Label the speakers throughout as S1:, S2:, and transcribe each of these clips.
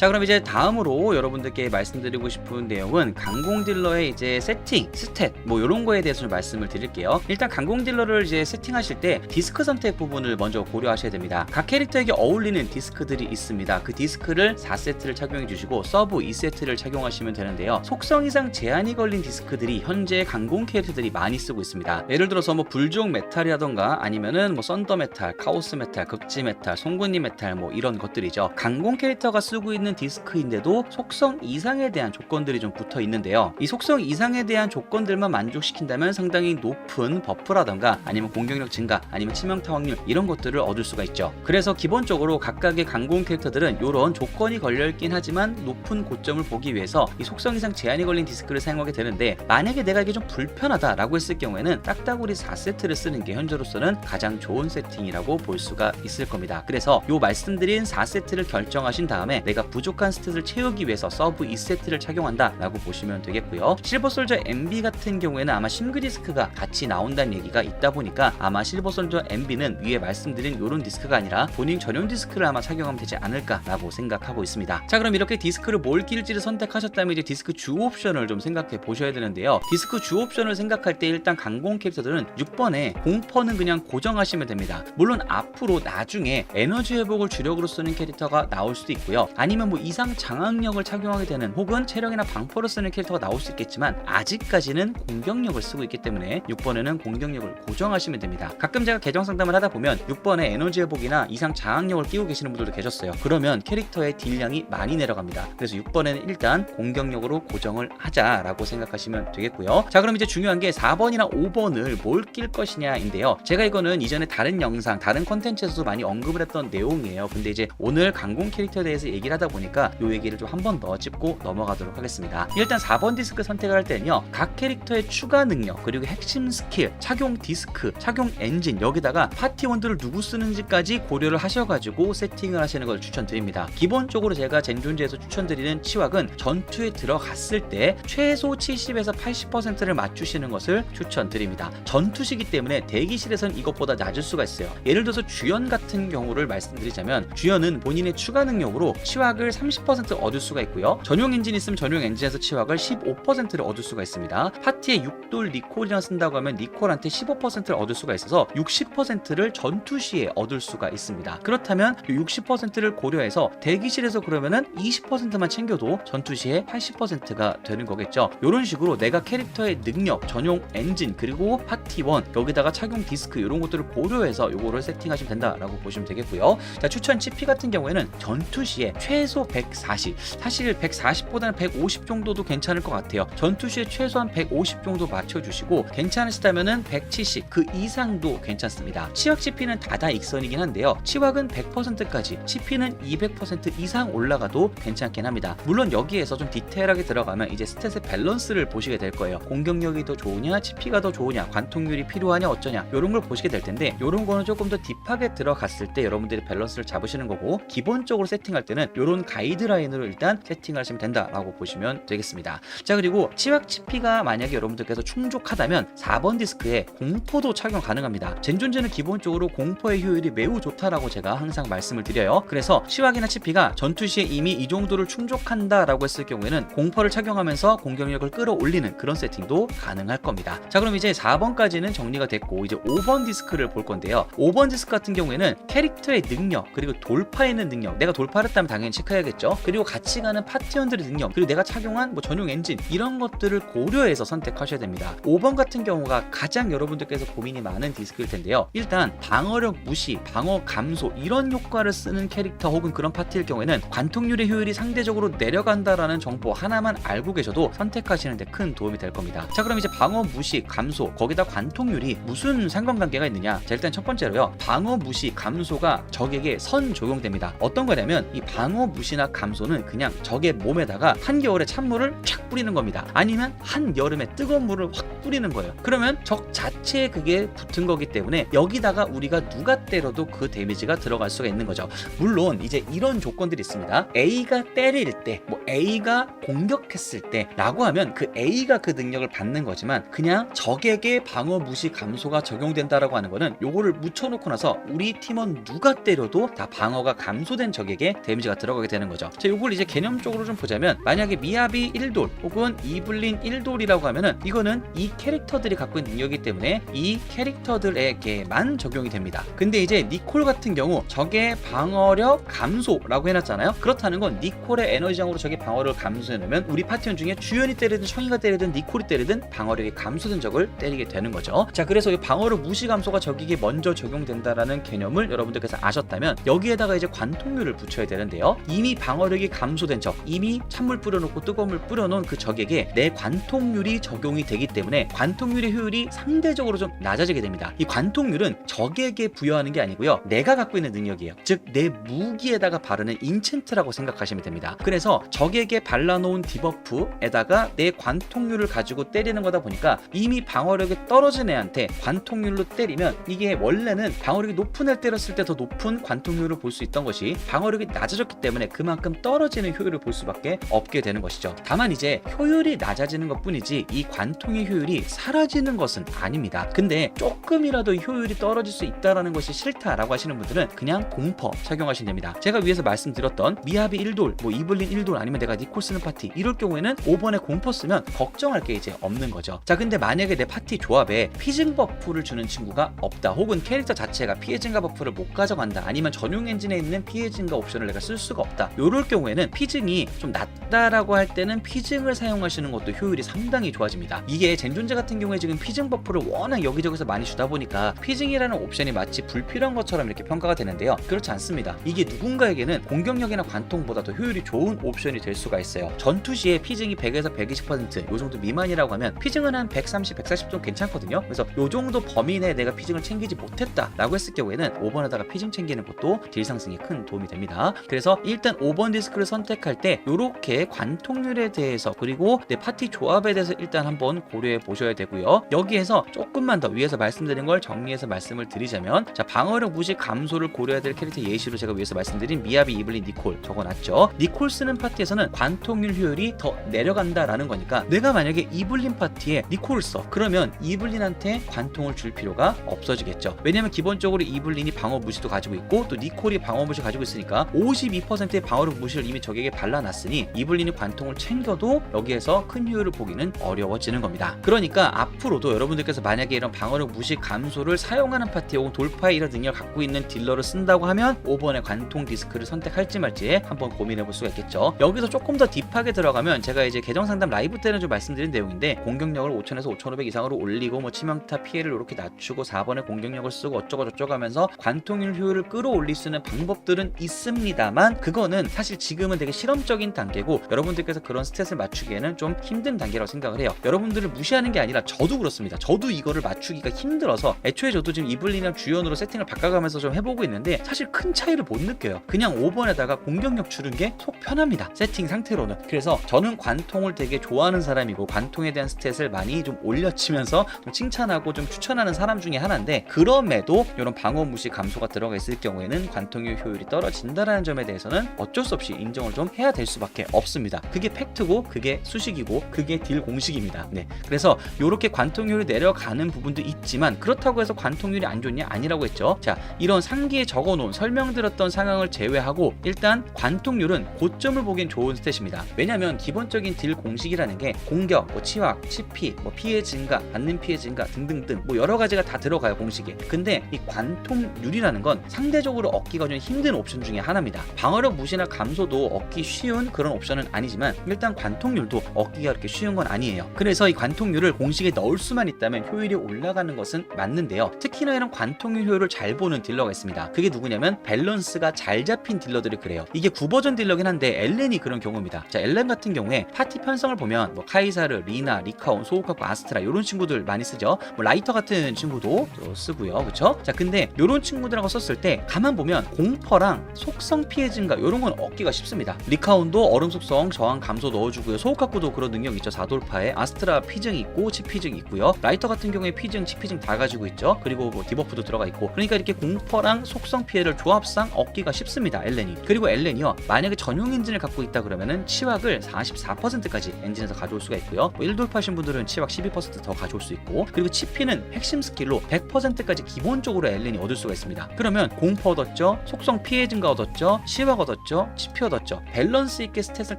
S1: 자 그럼 이제 다음으로 여러분들께 말씀드리고 싶은 내용은 강공 딜러의 이제 세팅, 스탯 뭐 이런 거에 대해서 좀 말씀을 드릴게요. 일단 강공 딜러를 이제 세팅하실 때 디스크 선택 부분을 먼저 고려하셔야 됩니다. 각 캐릭터에게 어울리는 디스크들이 있습니다. 그 디스크를 4세트를 착용해 주시고 서브 2세트를 착용하시면 되는데요. 속성 이상 제한이 걸린 디스크들이 현재 강공 캐릭터들이 많이 쓰고 있습니다. 예를 들어서 뭐 불종 메탈이라던가 아니면은 뭐 썬더 메탈, 카오스 메탈, 극지 메탈, 송곳니 메탈 뭐 이런 것들이죠. 강공 캐릭터가 쓰고 있는 디스크인데도 속성 이상에 대한 조건들이 좀 붙어 있는데요. 이 속성 이상에 대한 조건들만 만족시킨다면 상당히 높은 버프라던가 아니면 공격력 증가 아니면 치명타 확률 이런 것들을 얻을 수가 있죠. 그래서 기본적으로 각각의 강공 캐릭터들은 이런 조건이 걸려 있긴 하지만 높은 고점을 보기 위해서 이 속성 이상 제한이 걸린 디스크를 사용하게 되는데 만약에 내가 이게 좀 불편하다라고 했을 경우에는 딱따구리 4세트를 쓰는 게 현재로서는 가장 좋은 세팅이라고 볼 수가 있을 겁니다. 그래서 요 말씀드린 4세트를 결정하신 다음에 내가 부 족한 스탯을 채우기 위해서 서브 2세트를 착용한다 라고 보시면 되겠고요. 실버 솔저 MB 같은 경우에는 아마 싱글 디스크가 같이 나온다는 얘기가 있다 보니까 아마 실버 솔저 MB는 위에 말씀드린 요런 디스크가 아니라 본인 전용 디스크를 아마 착용하면 되지 않을까 라고 생각하고 있습니다. 자 그럼 이렇게 디스크를 뭘 낄지를 선택하셨다면 이제 디스크 주 옵션을 좀 생각해 보셔야 되는데요. 디스크 주 옵션을 생각할 때 일단 강공 캐릭터들은 6번에 공퍼는 그냥 고정하시면 됩니다. 물론 앞으로 나중에 에너지 회복을 주력으로 쓰는 캐릭터가 나올 수도 있고요. 아니면 뭐 이상 장악력을 착용하게 되는 혹은 체력이나 방포를 쓰는 캐릭터가 나올 수 있겠지만 아직까지는 공격력을 쓰고 있기 때문에 6번에는 공격력을 고정하시면 됩니다. 가끔 제가 계정 상담을 하다 보면 6번에 에너지 회복이나 이상 장악력을 끼고 계시는 분들도 계셨어요. 그러면 캐릭터의 딜량이 많이 내려갑니다. 그래서 6번에는 일단 공격력으로 고정을 하자라고 생각하시면 되겠고요. 자 그럼 이제 중요한 게 4번이나 5번을 뭘 낄 것이냐인데요. 제가 이거는 이전에 다른 영상, 다른 컨텐츠에서도 많이 언급을 했던 내용이에요. 근데 이제 오늘 강공 캐릭터에 대해서 얘기를 하다 보니 까요 얘기를 좀 한 번 더 짚고 넘어가도록 하겠습니다. 일단 4번 디스크 선택을 할 때는요. 각 캐릭터의 추가 능력 그리고 핵심 스킬, 착용 디스크, 착용 엔진 여기다가 파티원들을 누구 쓰는지까지 고려를 하셔가지고 세팅을 하시는 걸 추천드립니다. 기본적으로 제가 젠존즈에서 추천드리는 치왁은 전투에 들어갔을 때 최소 70에서 80%를 맞추시는 것을 추천드립니다. 전투시기 때문에 대기실에선 이것보다 낮을 수가 있어요. 예를 들어서 주연 같은 경우를 말씀드리자면 주연은 본인의 추가 능력으로 치왁을 30% 얻을 수가 있고요. 전용 엔진 있으면 전용 엔진에서 치왁을 15%를 얻을 수가 있습니다. 파티에 6돌 니콜이나 쓴다고 하면 니콜한테 15%를 얻을 수가 있어서 60%를 전투 시에 얻을 수가 있습니다. 그렇다면 60%를 고려해서 대기실에서 그러면은 20%만 챙겨도 전투 시에 80%가 되는 거겠죠. 이런 식으로 내가 캐릭터의 능력, 전용 엔진 그리고 파티원 여기다가 착용 디스크 이런 것들을 고려해서 요거를 세팅하시면 된다라고 보시면 되겠고요. 자 추천 CP 같은 경우에는 전투 시에 최소 140 사실 140보다는 150 정도도 괜찮을 것 같아요. 전투 시에 최소한 150 정도 맞춰주시고 괜찮으시다면은 170그 이상도 괜찮습니다. 치확 CP는 다다 익선이긴 한데요. 치확은 100%까지, CP는 200% 이상 올라가도 괜찮긴 합니다. 물론 여기에서 좀 디테일하게 들어가면 이제 스탯의 밸런스를 보시게 될 거예요. 공격력이 더 좋으냐, CP가 더 좋으냐, 관통률이 필요하냐 어쩌냐 이런 걸 보시게 될 텐데 이런 거는 조금 더 딥하게 들어갔을 때 여러분들이 밸런스를 잡으시는 거고 기본적으로 세팅할 때는 이런 가이드라인으로 일단 세팅하시면 된다라고 보시면 되겠습니다. 자 그리고 치확 CP가 만약에 여러분들께서 충족하다면 4번 디스크에 공포도 착용 가능합니다. 젠존제는 기본적으로 공포의 효율이 매우 좋다라고 제가 항상 말씀을 드려요. 그래서 치확이나 치피가 전투 시에 이미 이 정도를 충족한다라고 했을 경우에는 공포를 착용하면서 공격력을 끌어올리는 그런 세팅도 가능할 겁니다. 자 그럼 이제 4번까지는 정리가 됐고 이제 5번 디스크를 볼 건데요. 5번 디스크 같은 경우에는 캐릭터의 능력 그리고 돌파하는 능력 내가 돌파를 했다면 당연히 체크 해야겠죠. 그리고 같이 가는 파티원들의 능력 그리고 내가 착용한 뭐 전용 엔진 이런 것들을 고려해서 선택하셔야 됩니다. 5번 같은 경우가 가장 여러분들께서 고민이 많은 디스크일 텐데요. 일단 방어력 무시, 방어 감소 이런 효과를 쓰는 캐릭터 혹은 그런 파티일 경우에는 관통률의 효율이 상대적으로 내려간다라는 정보 하나만 알고 계셔도 선택하시는데 큰 도움이 될 겁니다. 자 그럼 이제 방어 무시, 감소 거기다 관통률이 무슨 상관관계가 있느냐? 자 일단 첫 번째로요. 방어 무시, 감소가 적에게 선 적용됩니다. 어떤 거냐면 이 방어 무시 나 감소는 그냥 적의 몸에다가 한겨울에 찬물을 촥 뿌리는 겁니다. 아니면 한여름에 뜨거운 물을 확 뿌리는 거예요. 그러면 적 자체에 그게 붙은 거기 때문에 여기다가 우리가 누가 때려도 그 데미지가 들어갈 수가 있는 거죠. 물론 이제 이런 조건들이 있습니다. A가 때릴 때, 뭐 A가 공격했을 때라고 하면 그 A가 그 능력을 받는 거지만 그냥 적에게 방어 무시 감소가 적용된다라고 하는 거는 요거를 묻혀놓고 나서 우리 팀원 누가 때려도 다 방어가 감소된 적에게 데미지가 들어가게 되는 거죠. 자, 요걸 이제 개념적으로 좀 보자면 만약에 미야비 1돌 혹은 이블린 1돌이라고 하면은 이거는 이 캐릭터들이 갖고 있는 능력이기 때문에 이 캐릭터들에게만 적용이 됩니다. 근데 이제 니콜 같은 경우 적의 방어력 감소라고 해놨잖아요. 그렇다는 건 니콜의 에너지장으로 적의 방어력을 감소해 놓으면 우리 파티원 중에 주연이 때리든 청이가 때리든 니콜이 때리든 방어력이 감소된 적을 때리게 되는 거죠. 자, 그래서 이 방어력 무시 감소가 적에게 먼저 적용된다라는 개념을 여러분들께서 아셨다면 여기에다가 이제 관통률을 붙여야 되는데요. 이미 방어력이 감소된 적, 이미 찬물 뿌려놓고 뜨거운 물 뿌려놓은 그 적에게 내 관통률이 적용이 되기 때문에 관통률의 효율이 상대적으로 좀 낮아지게 됩니다. 이 관통률은 적에게 부여하는 게 아니고요. 내가 갖고 있는 능력이에요. 즉 내 무기에다가 바르는 인챈트라고 생각하시면 됩니다. 그래서 적에게 발라놓은 디버프에다가 내 관통률을 가지고 때리는 거다 보니까 이미 방어력이 떨어진 애한테 관통률로 때리면 이게 원래는 방어력이 높은 애를 때렸을 때 더 높은 관통률을 볼 수 있던 것이 방어력이 낮아졌기 때문에 그만큼 떨어지는 효율을 볼 수밖에 없게 되는 것이죠. 다만 이제 효율이 낮아지는 것 뿐이지 이 관통의 효율이 사라지는 것은 아닙니다. 근데 조금이라도 효율이 떨어질 수 있다라는 것이 싫다라고 하시는 분들은 그냥 공퍼 착용하시면 됩니다. 제가 위에서 말씀드렸던 미하비 1돌, 뭐 이블린 1돌 아니면 내가 니콜 쓰는 파티 이럴 경우에는 5번에 공퍼 쓰면 걱정할 게 이제 없는 거죠. 자 근데 만약에 내 파티 조합에 피증 버프를 주는 친구가 없다 혹은 캐릭터 자체가 피해 증가 버프를 못 가져간다 아니면 전용 엔진에 있는 피해 증가 옵션을 내가 쓸 수가 없다 요럴 경우에는 피증이 좀 낮다라고 할 때는 피증을 사용하시는 것도 효율이 상당히 좋아집니다. 이게 젠존제 같은 경우에 지금 피증 버프를 워낙 여기저기서 많이 주다 보니까 피증이라는 옵션이 마치 불필요한 것처럼 이렇게 평가가 되는데요. 그렇지 않습니다. 이게 누군가에게는 공격력이나 관통보다 더 효율이 좋은 옵션이 될 수가 있어요. 전투 시에 피증이 100에서 120%요 정도 미만이라고 하면 피증은 한 130, 140 정도 괜찮거든요. 그래서 요 정도 범위 내에 내가 피증을 챙기지 못했다라고 했을 경우에는 5번에다가 피증 챙기는 것도 딜 상승에 큰 도움이 됩니다. 그래서 일단 5번 디스크를 선택할 때 이렇게 관통률에 대해서 그리고 내 파티 조합에 대해서 일단 한번 고려해 보셔야 되고요. 여기에서 조금만 더 위에서 말씀드린 걸 정리해서 말씀을 드리자면 자 방어력 무시 감소를 고려해야 될 캐릭터 예시로 제가 위에서 말씀드린 미야비 이블린 니콜 적어놨죠. 니콜 쓰는 파티에서는 관통률 효율이 더 내려간다라는 거니까 내가 만약에 이블린 파티에 니콜을 써 그러면 이블린한테 관통을 줄 필요가 없어지겠죠. 왜냐면 기본적으로 이블린이 방어 무시도 가지고 있고 또 니콜이 방어 무시 가지고 있으니까 52%의 방어력 무시를 이미 적에게 발라놨으니 이블린이 관통을 챙겨도 여기에서 큰 효율을 보기는 어려워지는 겁니다. 그러니까 앞으로도 여러분들께서 만약에 이런 방어력 무시 감소를 사용하는 파티 혹은 돌파의 이런 능력을 갖고 있는 딜러를 쓴다고 하면 5번의 관통 디스크를 선택할지 말지 한번 고민해 볼 수가 있겠죠. 여기서 조금 더 딥하게 들어가면 제가 이제 계정 상담 라이브 때는 좀 말씀드린 내용인데 공격력을 5000에서 5500 이상으로 올리고 뭐 치명타 피해를 이렇게 낮추고 4번에 공격력을 쓰고 어쩌고 저쩌고 하면서 관통률 효율을 끌어올릴 수 있는 방법들은 있습니다만 그거 는 사실 지금은 되게 실험적인 단계고 여러분들께서 그런 스탯을 맞추기에는 좀 힘든 단계라고 생각을 해요. 여러분들을 무시하는 게 아니라 저도 그렇습니다. 저도 이거를 맞추기가 힘들어서 애초에 저도 지금 이블린이랑 주연으로 세팅을 바꿔가면서 좀 해보고 있는데 사실 큰 차이를 못 느껴요. 그냥 5번에다가 공격력 주는 게속 편합니다. 세팅 상태로는. 그래서 저는 관통을 되게 좋아하는 사람이고 관통에 대한 스탯을 많이 좀 올려치면서 좀 칭찬하고 좀 추천하는 사람 중에 하나인데 그럼에도 이런 방어 무시 감소가 들어가 있을 경우에는 관통률 효율이 떨어진다라는 점에 대해서는 어쩔 수 없이 인정을 좀 해야 될 수밖에 없습니다. 그게 팩트고 그게 수식이고 그게 딜 공식입니다. 네. 그래서 이렇게 관통률이 내려가는 부분도 있지만 그렇다고 해서 관통률이 안 좋냐 아니라고 했죠. 자, 이런 상기에 적어 놓은 설명드렸던 상황을 제외하고 일단 관통률은 고점을 보기엔 좋은 스탯입니다. 왜냐하면 기본적인 딜 공식이라는 게 공격, 뭐 치확, 치피, 뭐 피해 증가, 받는 피해 증가 등등등 뭐 여러 가지가 다 들어가요 공식에. 근데 이 관통률이라는 건 상대적으로 얻기가 좀 힘든 옵션 중에 하나입니다. 방어력 무시나 감소도 얻기 쉬운 그런 옵션은 아니지만 일단 관통률도 얻기가 그렇게 쉬운 건 아니에요. 그래서 이 관통률을 공식에 넣을 수만 있다면 효율이 올라가는 것은 맞는데요. 특히나 이런 관통률 효율을 잘 보는 딜러가 있습니다. 그게 누구냐면 밸런스가 잘 잡힌 딜러들이 그래요. 이게 9버전 딜러긴 한데 엘렌이 그런 경우입니다. 자, 엘렌 같은 경우에 파티 편성을 보면 뭐 카이사르, 리나, 리카온, 소우카쿠, 아스트라 이런 친구들 많이 쓰죠. 뭐 라이터 같은 친구도 또 쓰고요. 그렇죠? 자, 근데 이런 친구들하고 썼을 때 가만 보면 공퍼랑 속성 피해 증가 이런 건 얻기가 쉽습니다. 리카온도 얼음 속성 저항 감소 넣어주고요. 소우카쿠도 그런 능력 있죠. 4돌파에 아스트라 피증 있고 치피증 있고요. 라이터 같은 경우에 피증, 치피증 다 가지고 있죠. 그리고 뭐 디버프도 들어가 있고 그러니까 이렇게 공퍼랑 속성 피해를 조합상 얻기가 쉽습니다. 엘렌이 그리고 엘렌이요. 만약에 전용 엔진을 갖고 있다 그러면은 치확을 44%까지 엔진에서 가져올 수가 있고요. 뭐 1돌파신 분들은 치확 12%더 가져올 수 있고 그리고 치피는 핵심 스킬로 100%까지 기본적으로 엘렌이 얻을 수가 있습니다. 그러면 공퍼 얻었죠, 속성 피해 증가 얻었죠, 치확 얻었죠. 얻었죠, 치피 얻었죠. 밸런스 있게 스탯을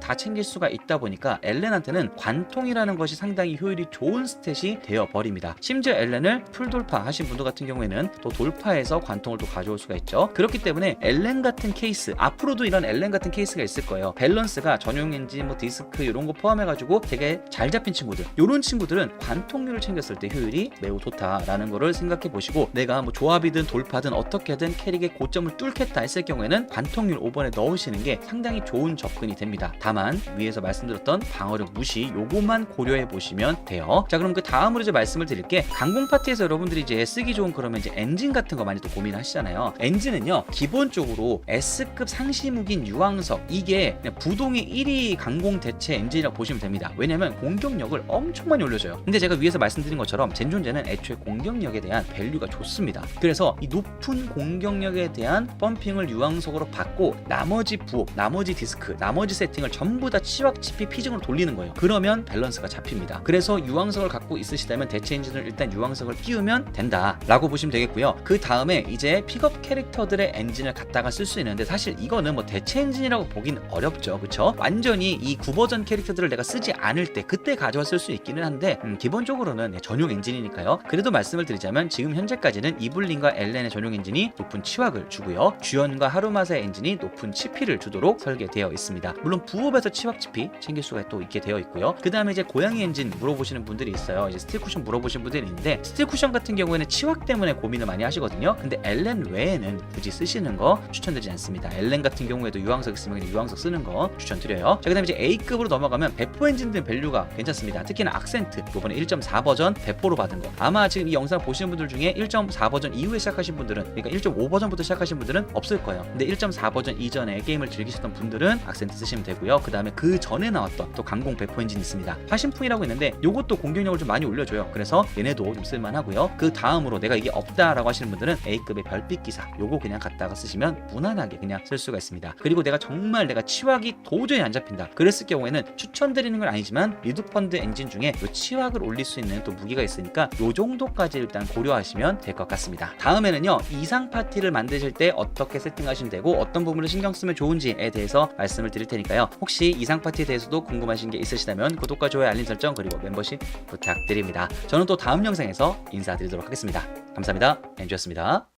S1: 다 챙길 수가 있다 보니까 엘렌한테는 관통이라는 것이 상당히 효율이 좋은 스탯이 되어 버립니다. 심지어 엘렌을 풀 돌파 하신 분들 같은 경우에는 또 돌파해서 관통을 또 가져올 수가 있죠. 그렇기 때문에 엘렌 같은 케이스 앞으로도 이런 엘렌 같은 케이스가 있을 거예요. 밸런스가 전용 엔진, 뭐 디스크 이런 거 포함해 가지고 되게 잘 잡힌 친구들, 이런 친구들은 관통률을 챙겼을 때 효율이 매우 좋다라는 거를 생각해 보시고 내가 뭐 조합이든 돌파든 어떻게든 캐릭의 고점을 뚫겠다 했을 경우에는 관통률 5번에 넣 으시는 게 상당히 좋은 접근이 됩니다. 다만 위에서 말씀드렸던 방어력 무시 요것만 고려해 보시면 돼요. 자 그럼 그 다음으로 이제 말씀을 드릴 게 강공 파티에서 여러분들이 이제 쓰기 좋은 그러면 이제 엔진 같은 거 많이 또 고민하시잖아요. 엔진은요 기본적으로 S급 상시 무기인 유황석 이게 부동의 1위 강공 대체 엔진이라고 보시면 됩니다. 왜냐면 공격력을 엄청 많이 올려줘요. 근데 제가 위에서 말씀드린 것처럼 젠존제는 애초에 공격력에 대한 밸류가 좋습니다. 그래서 이 높은 공격력에 대한 펌핑을 유황석으로 받고 나머지 부업, 나머지 디스크, 나머지 세팅을 전부 다 치왁치피 피징으로 돌리는 거예요. 그러면 밸런스가 잡힙니다. 그래서 유황석을 갖고 있으시다면 대체 엔진을 일단 유황석을 끼우면 된다라고 보시면 되겠고요. 그 다음에 이제 픽업 캐릭터들의 엔진을 갖다가 쓸 수 있는데 사실 이거는 뭐 대체 엔진이라고 보긴 어렵죠, 그렇죠? 완전히 이 9버전 캐릭터들을 내가 쓰지 않을 때 그때 가져왔을 수 있기는 한데 음, 기본적으로는 전용 엔진이니까요. 그래도 말씀을 드리자면 지금 현재까지는 이블린과 엘렌의 전용 엔진이 높은 치확을 주고요. 주연과 하루마사의 엔진이 높은 치 피를 주도록 설계되어 있습니다. 물론 부업에서 치확 치피 챙길 수가 또 있게 되어 있고요. 그 다음에 이제 고양이 엔진 물어보시는 분들이 있어요. 이제 스틸 쿠션 물어보시는 분들이 있는데 스틸 쿠션 같은 경우에는 치확 때문에 고민을 많이 하시거든요. 근데 엘렌 외에는 굳이 쓰시는 거 추천드리지 않습니다. 엘렌 같은 경우에도 유황석 있으면 유황석 쓰는 거 추천드려요. 자 그 다음에 이제 A급으로 넘어가면 배포 엔진들 밸류가 괜찮습니다. 특히나 악센트 이번에 1.4 버전 배포로 받은 거 아마 지금 이 영상 보시는 분들 중에 1.4 버전 이후에 시작하신 분들은 그러니까 1.5 버전부터 시작하신 분들은 없을 거예요. 근데 1.4 버전 이전에 게임을 즐기셨던 분들은 악센트 쓰시면 되고요. 그 다음에 그 전에 나왔던 또 강공 배포 엔진 있습니다. 화신풍이라고 있는데 요것도 공격력을 좀 많이 올려줘요. 그래서 얘네도 좀 쓸만하고요. 그 다음으로 내가 이게 없다라고 하시는 분들은 A급의 별빛 기사 요거 그냥 갖다가 쓰시면 무난하게 그냥 쓸 수가 있습니다. 그리고 내가 정말 내가 치확이 도저히 안 잡힌다. 그랬을 경우에는 추천드리는 건 아니지만 리드펀드 엔진 중에 요 치확을 올릴 수 있는 또 무기가 있으니까 요 정도까지 일단 고려하시면 될 것 같습니다. 다음에는요 이상 파티를 만드실 때 어떻게 세팅하시면 되고 어떤 부분을 신경 쓰면 좋은지에 대해서 말씀을 드릴 테니까요. 혹시 이상 파티에 대해서도 궁금하신 게 있으시다면 구독과 좋아요 알림 설정 그리고 멤버십 부탁드립니다. 저는 또 다음 영상에서 인사드리도록 하겠습니다. 감사합니다. 엔주였습니다.